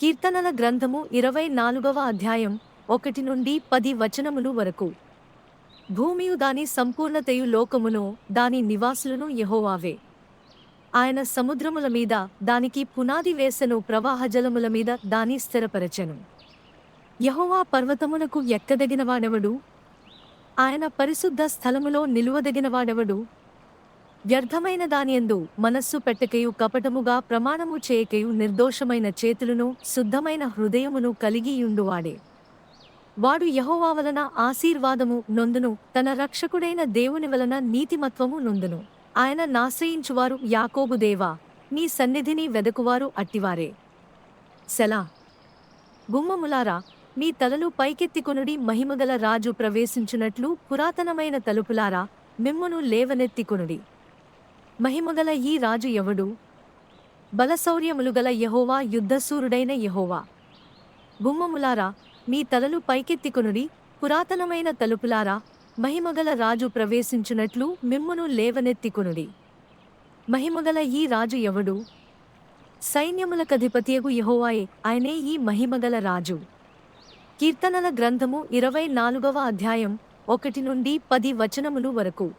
కీర్తనల గ్రంథము ఇరవై నాలుగవ అధ్యాయం ఒకటి నుండి పది వచనములు వరకు. భూమియు దాని సంపూర్ణతయు లోకమును దాని నివాసులను యహోవావే. ఆయన సముద్రముల మీద దానికి పునాది వేసెను ప్రవాహజలముల మీద దాని స్థిరపరచెను. యహోవా పర్వతమునకు ఎక్కదగినవాడెవడు? ఆయన పరిశుద్ధ స్థలములో నిలువదగినవాడెవడు? వ్యర్థమైన దానియందు మనస్సు పెట్టకయు కపటముగా ప్రమాణము చేయకయు నిర్దోషమైన చేతులను శుద్ధమైన హృదయమును కలిగియుండువాడే. వాడు యహోవా వలన ఆశీర్వాదము నొందును తన రక్షకుడైన దేవుని వలన నీతిమత్వము నొందును. ఆయన నాశ్రయించువారు యాకోబు దేవా నీ సన్నిధిని వెదకువారు అట్టివారే. సెలా. గుమ్మములారా మీ తలలు పైకెత్తికొనుడి మహిమగల రాజు ప్రవేశించినట్లు పురాతనమైన తలుపులారా మిమ్మును లేవనెత్తికొనుడి మహిమగల ఈ రాజు ఎవడు? బలశౌర్యములు గల యహోవా యుద్ధసూరుడైన యహోవా. గుమ్మములారా మీ తలలు పైకెత్తికొనుడి పురాతనమైన తలుపులారా మహిమగల రాజు ప్రవేశించునట్లు మిమ్మును లేవనెత్తికొనుడి. మహిమగల ఈ రాజు ఎవడు? సైన్యములకధిపతియగు యహోవాయే ఆయనే ఈ మహిమగల రాజు. కీర్తనల గ్రంథము ఇరవై నాలుగవ అధ్యాయం ఒకటి నుండి పది వచనములు వరకు.